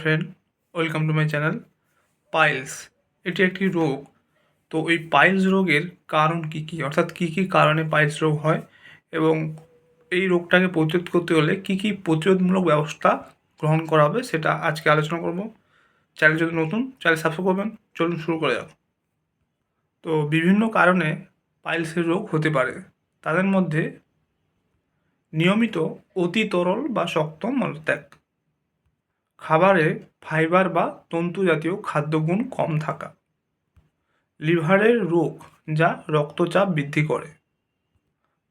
Friend welcome to my channel piles এটি একটি রোগ। তো এই পাইলস রোগের কারণ কি কি? অর্থাৎ কি কি কারণে পাইলস রোগ হয়? এবং এই রোগটাকে প্রতিরোধ করতে হলে কি কি প্রতিরোধমূলক ব্যবস্থা গ্রহণ করা হবে সেটা আজকে আলোচনা করব। চ্যানেল যদি নতুন চ্যানেল সাবস্ক্রাইব করবেন। চলুন শুরু করে যাও তো বিভিন্ন কারণে পাইলসের রোগ হতে পারে। তাদের মধ্যে নিয়মিত অতি তরল বা শক্ত মলত্যাগ। খাবারে ফাইবার বা তন্তু জাতীয় খাদ্যগুণ কম থাকা। লিভারের রোগ যা রক্তচাপ বৃদ্ধি করে।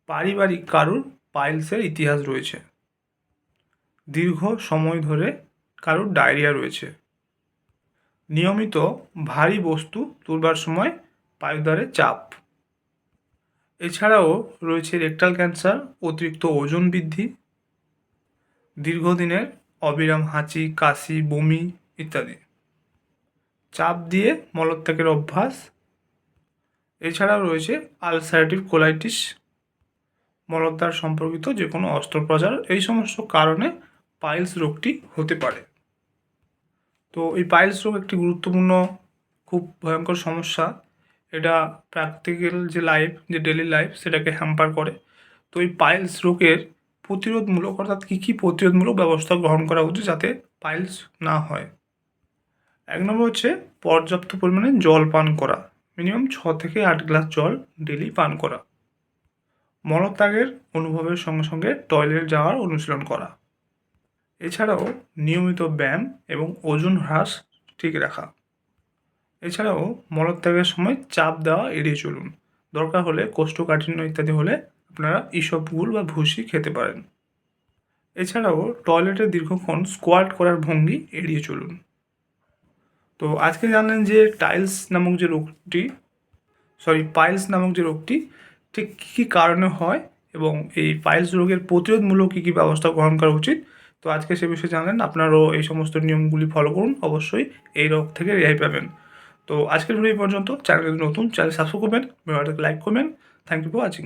পারিবারিক কারুর পাইলসের ইতিহাস রয়েছে। দীর্ঘ সময় ধরে কারুর ডায়রিয়া রয়েছে। নিয়মিত ভারী বস্তু তুলবার সময় পায়ুদ্বারে চাপ। এছাড়াও রয়েছে রেকটাল ক্যান্সার, অতিরিক্ত ওজন বৃদ্ধি। দীর্ঘদিনের অবিরাম হাঁচি, কাশি, বমি ইত্যাদি। চাপ দিয়ে মলত্যাগের অভ্যাস। এছাড়াও রয়েছে আলসারেটিভ কোলাইটিস মলদ্বার সম্পর্কিত যে কোনো অস্ত্রোপচার। এই সমস্ত কারণে পাইলস রোগটি হতে পারে। তো এই পাইলস রোগ একটি গুরুত্বপূর্ণ, খুব ভয়ঙ্কর সমস্যা। এটা প্র্যাকটিক্যাল যে লাইফ, যে ডেলি লাইফ, সেটাকে হ্যাম্পার করে। তো এই পাইলস রোগের প্রতিরোধমূলক, অর্থাৎ কী কী প্রতিরোধমূলক ব্যবস্থা গ্রহণ করা উচিত যাতে পাইলস না হয়? এক নম্বর হচ্ছে পর্যাপ্ত পরিমাণে জল পান করা। মিনিমাম ছ থেকে আট গ্লাস জল ডেলি পান করা। মলত্যাগের অনুভবের সঙ্গে সঙ্গে টয়লেট যাওয়ার অনুশীলন করা। এছাড়াও নিয়মিত ব্যায়াম এবং ওজন হ্রাস ঠিক রাখা। এছাড়াও মলত্যাগের সময় চাপ দেওয়া এড়িয়ে চলুন। দরকার হলে কোষ্ঠকাঠিন্য ইত্যাদি হলে আপনারা ইসবগুল বা ভুসি খেতে পারেন। এছাড়াও টয়লেটে দীর্ঘক্ষণ স্কোয়াট করার ভঙ্গি এড়িয়ে চলুন। তো আজকে জানলেন যে টাইলস নামক যে রোগটি সরি পাইলস নামক যে রোগটি, ঠিক কী কী কারণে হয় এবং এই পাইলস রোগের প্রতিরোধমূলক কী কী ব্যবস্থা গ্রহণ করা উচিত, তো আজকে সে বিষয়ে জানলেন, আপনারাও এই সমস্ত নিয়মগুলি ফলো করুন, অবশ্যই এই রোগ থেকে রেহাই পাবেন। তো আজকের ভিডিও পর্যন্ত চ্যানেল নতুন চ্যানেল সাবস্ক্রাইব করবেন ভিডিওটাকে লাইক করবেন থ্যাংক ইউ ফর ওয়াচিং